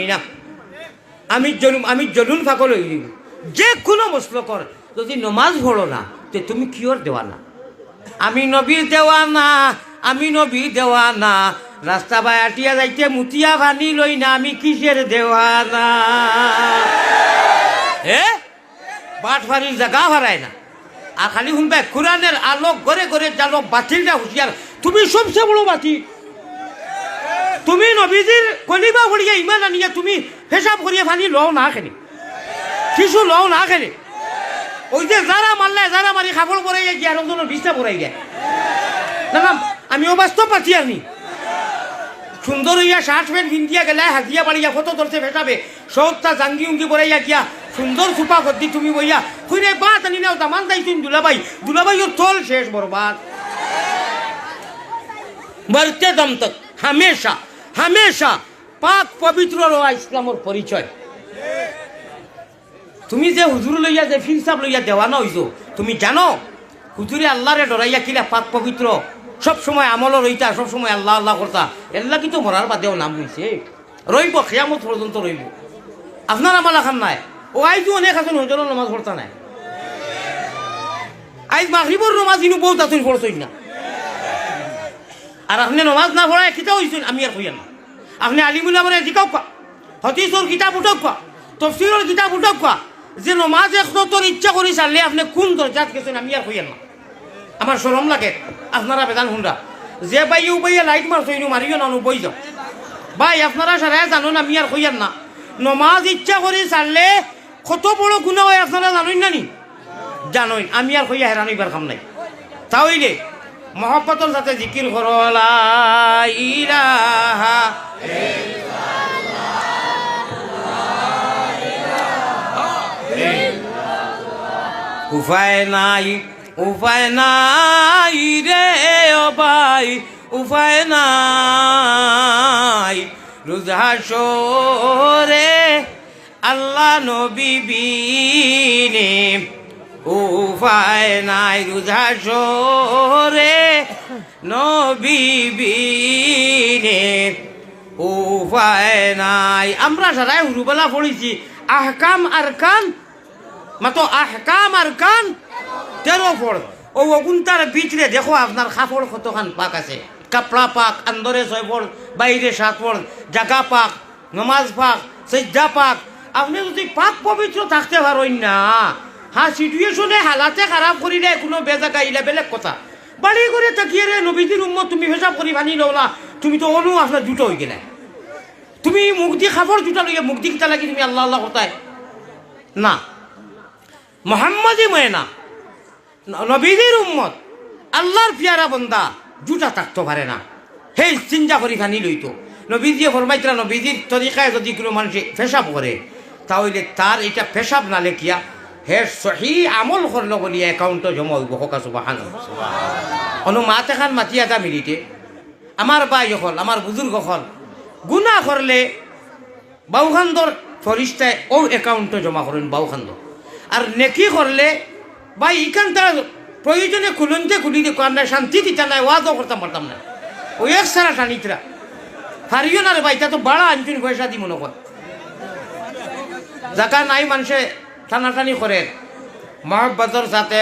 মানি না। আমি জলুম আমি জলুন ফাকল যে কোনো মুসলকর যদি নমাজ পড়ো না, তে তুমি কিয়র দেওয়া না আমি নবীর দেওয়া না আমি নবীর দেওয়া না রাস্তা বাই আটিয়া যাইতে মুতিয়া ভানি লই না, আমি কিসের দেওয়া না হে বাট ফারির জায়গা হারায় না। আর খালি শুনবে, কোরআনের আলোক ঘরে ঘরে জালো বাতিলটা হুঁশিয়ার। তুমি সবচেয়ে বড় বাতিল। তুমি নবীজির কলিবা ভরিয়ে ইমান আনিয়ে, তুমি হিসাব করিয়ে ফানি লও না খেলি। কিছু লও না খেলি। ওই যে যারা মারলে যারা মারি খাবল যায় গিয়ে আরও বিছনা পড়াই যায় না না আমি অবাস্তব পাচ্ছি আর নি সুন্দর হইয়া শার্ট প্যান্ট পিন্ধিয়া গেলে হাতিয়া বাড়িয়া ফটো ধরছে ফেটাবে সবটা জাঙ্গি উঙ্গি বড়াইয়া গিয়া সুন্দর সুপা করদি তুমি বইয়া খুঁড়ে বাত আনি নাও, দামান দাই তুমি দুলাবাই। দুলাবাই ওর থল শেষ বরবাদ বলতে দম তক, হামেশা। হামেশা পাক পবিত্র রোয়া ইসলামর পরিচয়। তুমি যে হুজুর লইয়া যে ফিরসাব লইয়া দেওয়ানো হইছো, তুমি জানো? হুজুরে আল্লাহরে ডরাইয়া কিলা পাক পবিত্র। সব সময় আমল রইতা, সব সময় আল্লাহ আল্লাহ করতা। এল্লা কিন্তু মরার বাদেও নাম হইছে। রইব, খেয়ামত পর্যন্ত রইব। আপনার আমার এখন নাই। ও আইজু অনেক আছেন হজরের নামাজ পড়তা নাই। আইজ মাগরিবর নামাজ ইনু বহুত আছেন পড়ছই না। আর আপনি নমাজ না পড়ায় কিতা হইছেন, আমি আর কইয়া না। আপনি আলিমুল্লাহ মানে জিকাও কা হতিসর কিতাব উঠক কা তফসিরর কিতাব উঠক কা যে নমাজ একনতর ইচ্ছা করি চাললে আপনি কোন দরজাত গেছেন, আমি আর কইয়া না। আমার সরম লাগে, আপনারা বেদান শুনরা, যে বাই ইউ বাইয়া লাইট মারছো ইনু মারিও না বই যাও। ভাই, আপনারা সারাই জানুন, আমি আর কইয়ার না। নমাজ ইচ্ছা করি চাললে কত বড় গুণা হয়, আপনারা জানুন না নি? জানুন আমি আর কইয়া হেরান এবার খাম নাই। তাহলে মহব্বতর সাথে জিকির করো লা ইলাহা উপায় নাই উপায় নাই রে ভাই, উপায় নাই। রুজাসরে আল্লাহ নবী বিনে। উপায় নাই রুজাসরে নবী বিনে উপায় নাই। আমরা সারাই হুরুবেলা পড়েছি আহকাম আর কান মাতো আহকাম আর কান তেরো ফড় ও অগুন্তার ভিতরে দেখো আপনার কাপড় কতখান পাক আছে। কাপড়া পাক আন্দরে ছয় ফড় বাইরে সাত ফড় জাগা পাক, নমাজ পাক সজ্জা পাক। আপনি যদি পাক পবিত্র থাকতে পারেন না হ্যাঁ সিচুয়েশনে হালাতে খারাপ করিলে কোনো বেজাগা ইলে বেলেগ কথা। বাড়ি করে তাকিয়ে রে নবীজির উম্মত, তুমি হিসাব করি বানি লওলা তুমি তো অনু আপনার জুটো হয়ে গেলে। তুমি মুখ দিয়ে খাবার জুটা লইয়া মুখ দিয়ে কিতা লাগি তুমি আল্লাহ আল্লাহ করতায় না। মোহাম্মদই ময়না। নবীদের উম্মত, আল্লাহর পিয়ারা বন্দা, জুটা থাকতে পারে না। সেই চিন্তা করি খানি লইতো। নবীজিয়ে ফরমাইতরা নবীজির তরিকায় যদি কোনো মানুষে পেশাব করে, তাহলে তার এটা পেশাব না লেখিয়া হে সহি আমল করল বলিয়া একাউন্ট জমা হইব হকা সুবাহান অনু মাত এখান মাতি এটা মিলিতে আমার বাই হল আমার বুজুর্গ হল গুণা করলে বাউখান্দর ফরিস্তায় ও একাউন্টে জমা করেন বাউখান্দর আর নেকি করলে বা ইখান তারা প্রয়োজনে খুলনতে খুলি দিয়ে কান্না শান্তি দিতা নাই ওয়াজও করতাম পারতাম না ওই এক সারা টানিতরা হারিও না রে ভাই তা তো বাড়া আনছুন পয়সা দি মনে কর জায়গা নাই মানুষে টানাটানি করে। মহব্বতর সাথে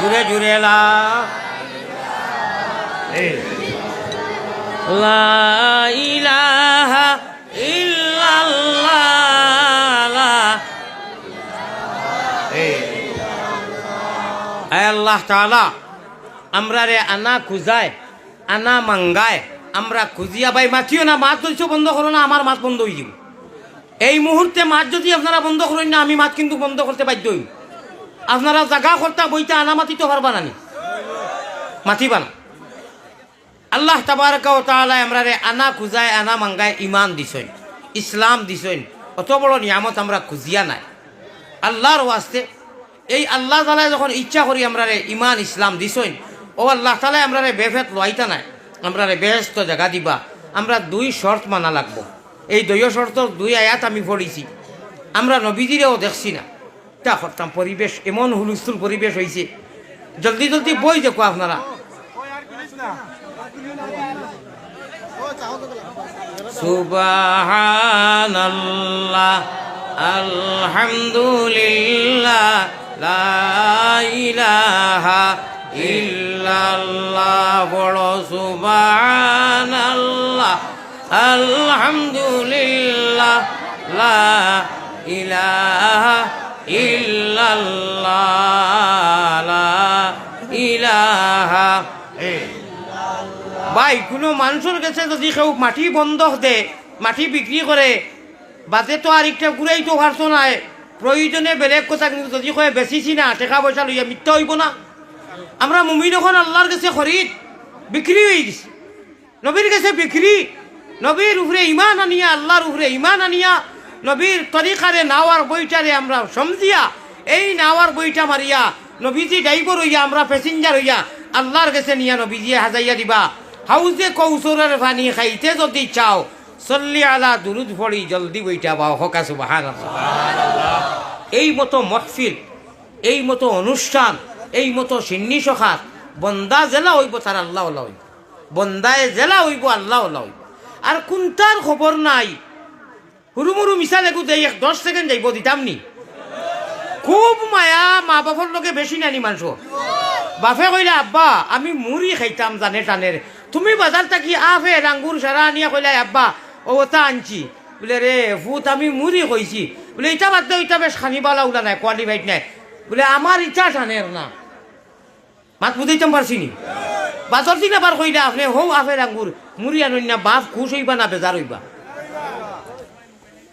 জুড়ে জুড়ে আল্লাহ তাআলা আমরা রে আনা খুঁজায় আনা মাঙ্গায়। আমরা খুঁজিয়া ভাই মাতিও না মাছ ধরছো বন্ধ করো না আমার মাছ বন্ধ হয়ে যাব। এই মুহূর্তে মাছ যদি আপনারা বন্ধ করেন না, আমি মাছ কিন্তু বন্ধ করতে বাধ্য হই আপনারা জাগা করতা বইটা আনা মাতিতে পারবা না মাতিবা না? আল্লাহ তাবারকা ও তাআলা আমরা রে আনা খুঁজায় আনা মাঙ্গায় ইমান দিছইন ইসলাম দিছইন অত বড় নিয়ামত আমরা খুঁজিয়া নাই। আল্লাহর ওয়াস্তে, এই আল্লাহ তালা যখন ইচ্ছা করি আমরা রে ইমান ইসলাম দিছইন ও আল্লাহ তালাই আমরা রে বেফেত লইতা নাই। আমরা বেহস্ত জায়গা দিবা। আমরা দুই শর্ত মানা লাগবো। এই দুই শর্ত, দুই আয়াত আমি পড়িছি। আমরা নবীজিরেও দেখছি না। তা করতাম পরিবেশ, এমন হুলস্থুল পরিবেশ হয়েছে জলদি জলদি বই দেখো আপনারা। আলহামদুলিল্লাহ, লা ইলাহা ইল্লাল্লাহ বড় সুবহানাল্লাহ। আলহামদুলিল্লাহ, লা ইলাহা ইল্লাল্লাহ ভাই, কোনো মানুষের কাছে যদি কেউ মাটি বন্ধ দে, মাটি বিক্রি করে, বাজে তো আর একটা ঘুরাই তো পারছ নাই। প্রয়োজনে বেলেগ কথা কিন্তু যদি কয়ে বেচিছি না টাকা পয়সা লইয়া মিথ্যা হইব না। আমরা মুমিন এখন আল্লাহর কাছে খরিদ, বিক্রি হয়ে গেছে। নবীর কাছে বিক্রি, নবীর উপরে ইমান আনিয়া, আল্লাহর উপরে ইমান আনিয়া, নবীর তরিকারে, নাওয়ার বইটারে আমরা সমঝিয়া, এই নাওয়ার বইটা মারিয়া, নবীজি ড্রাইভার হইয়া, আমরা প্যাসেঞ্জার হইয়া, আল্লাহর কাছে নিয়া নবীজি হাজাইয়া দিবা। হাউজে কৌশলের পানি খাইতে যদি চাও সল্লি আলা দুরুদ ফড়ি জলদি বইটা বা হকা সুবাহান এই মতো মহফিল, এই মতো অনুষ্ঠান এই মতো সিন্নি সখাত, বন্দা জেলা হইব তার আল্লাহ আল্লাহ হইব। বন্দায় জেলা হইব আল্লাহ আল্লাহ হইব। আর কোনটার খবর নাই? হুরুমুরু মিশা লেগু দেই এক দশ সেকেন্ড যাইব দিতাম নি খুব মায়া মা বাপর লগে বেশি নানি মানুষ বাপে কইলে, আব্বা, আমি মুড়ি খাইতাম জানে টানের তুমি বাজার থাকি আফে আঙ্গুর সারা আনিয়া কইলে, আব্বা ও তা আনছি। বলে রে ফুত আমি মুড়ি কইছি বলে, ইটা বাদ দাও ইটা বেশ খানিবালা উলা নাই কোয়ালিফাইড নাই। বলে আমার ইটা টানের না। মাত বুঝাইতাম পারছি নি। বাজার দিন আবার কইলে আপনি হৌ আফের আঙ্গুর মুড়ি আনুন না বাপ খুশ হইবা না বেজার হইবা।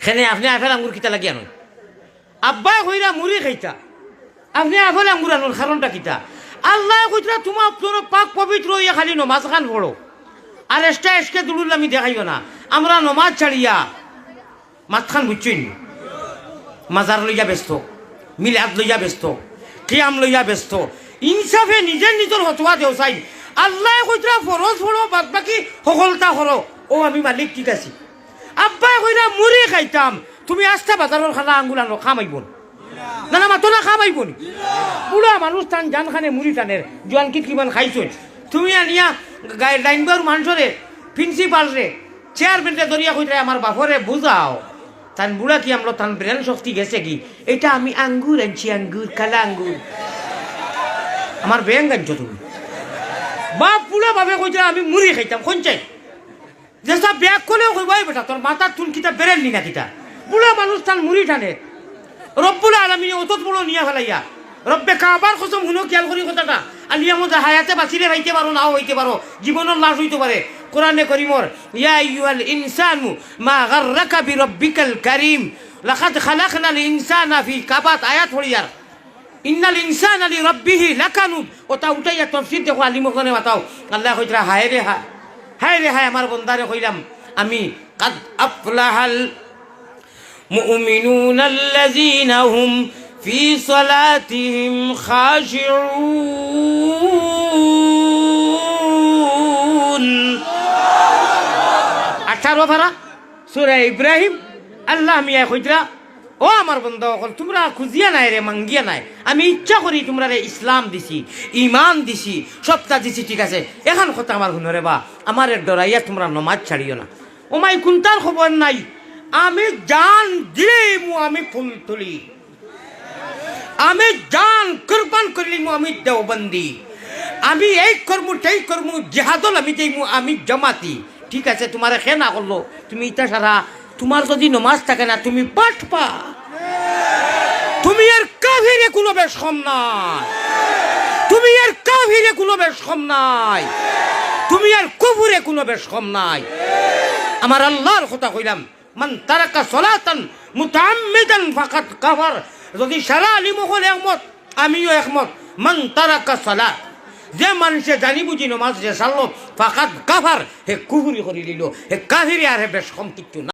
খেনে আপনি আফের আঙ্গুর কিতা লাগি আনুন আব্বাই কইরা মুড়ি খাইতা আপনি আফের আঙ্গুর আনুন কারণটা কিতা? আল্লাহ কইতরা তোমার তোর পাক পবিত্র হইয়া খালি নমাজ খান পড়ো আর এসটা এসকে দুলুল আমি দেখাইও না। আমরা নমাজ ছাড়িয়া মাতখান বুঝছইনি মাজার লইয়া ব্যস্ত, মিলাদ লইয়া ব্যস্ত, কিয়াম লইয়া ব্যস্ত। ইনসাফে নিজের নিজের হতোয়া দেও চাই। আল্লাহ কইতরা ফরজ ফড়ো বাদ বাকি সকলতা করো ও আমি মালিক, ঠিক আছি। আব্বাই কইরা মুড়ি খাইতাম তুমি। আস্তা বাজারের খানা আঙ্গুল আনো খামাইব না না মাতো না খামাইব নি? বুড়া মানুষ টান, জান খানে মুড়ি টানের জোয়ান কিত কিমান খাইছই তুমি আনিয়া ডাইনবার মানুষরে প্রিন্সিপাল রে চেয়ারম্যানরে ধরিয়া কইতরা আমার বাপরে বুঝাও তান বুড়া কি আমরা তান ব্রেন শক্তি গেছে কি? এটা আমি আঙ্গুর আনছি আঙ্গুর কালা আঙ্গুর আমার ব্যাং আনছো তুমি বাপ পুরা ভাবে কইছে, আমি মুড়ি খাইতাম কোন চাই যেসব ব্যাগ করলেও কইবাই বেটা, তোর মাথার চুল কিতা বেরেন নি না কিতা? বুড়া মানুষ তান মুড়ি টানে। রব্বুল আলমিনে অতত বড় নিয়া ফেলাইয়া, রব্বে কাবার কসম শুনো, খেয়াল করি কথাটা। আলিয়া মধ্যে হায়াতে বাঁচিলে খাইতে পারো, নাও হইতে পারো জীবনের লাশ হইতে পারে। কোরআনে করিমর ইয়া আইয়ুহাল ইনসানু মা গাররাকা বিরব্বিকাল কারীম, লাকাদ খালাকনাল ইনসানা ফি কাবাত, আয়াত হড়িয়ার ইন্নাল ইনসান আলী রব্বিহি লাকানুব ওটা উঠাইয়া তফসির দেখো আলিমোখনে মাতাও। আল্লাহ কইতরা, হায় রে হায় হায় রে হায়, আমার বন্দারে কইলাম, আমি কাদ আফলাহাল মুমিনুন আল্লাযীনা হুম ফি সালাতিহিম খাশিউন। আঠারো ভাড়া সুরা ইব্রাহিম, আল্লাহ মিয়া কইতরা ও আমার বন্ধু, অকল তোমরা খুঁজিয়া নাই রে, মাঙ্গিয়া নাই। আমি ইচ্ছা করি তোমরা রে ইসলাম দিছি ইমান দিছি, সবটা দিছি, ঠিক আছে? এখন কথা আমার শুনরে বা, আমার ডরাইয়া তোমরা নমাজ ছাড়িও না। ও মাই কোনটার খবর নাই? আমি জান দিলে মু আমি ফুল তুলি। আমি জান কুরবান করলি মু আমি দেওবন্দি। আমি এই কর্মু সেই কর্মু জেহাদল আমি যাইমু আমি জমাতি। ঠিক আছে তোমার খে না করল তুমি ইটা সারা তোমার যদি নমাজ থাকে না, তুমি পাঠ পা তুমি এর কাভিরে কোনো বেশ কম নাই তুমি এর কাভিরে কোনো বেশ কম নাই তুমি এর কুফুরে কোনো বেশ কম নাই আমার আল্লাহর কথা কইলাম, মান তারাকা সলাতান মুতাআম্মিদান ফাকাত কাফার। যদি সারা আলী মহল একমত, আমিও একমত, মান তারাকা সালাত। যে মানুষে জানি বুঝি নমাজ যে সারলো ফাকাত কাফার, হে কুহুরি করি দিল হে কাহিরি আর হে বেশ কম কিচ্ছু না।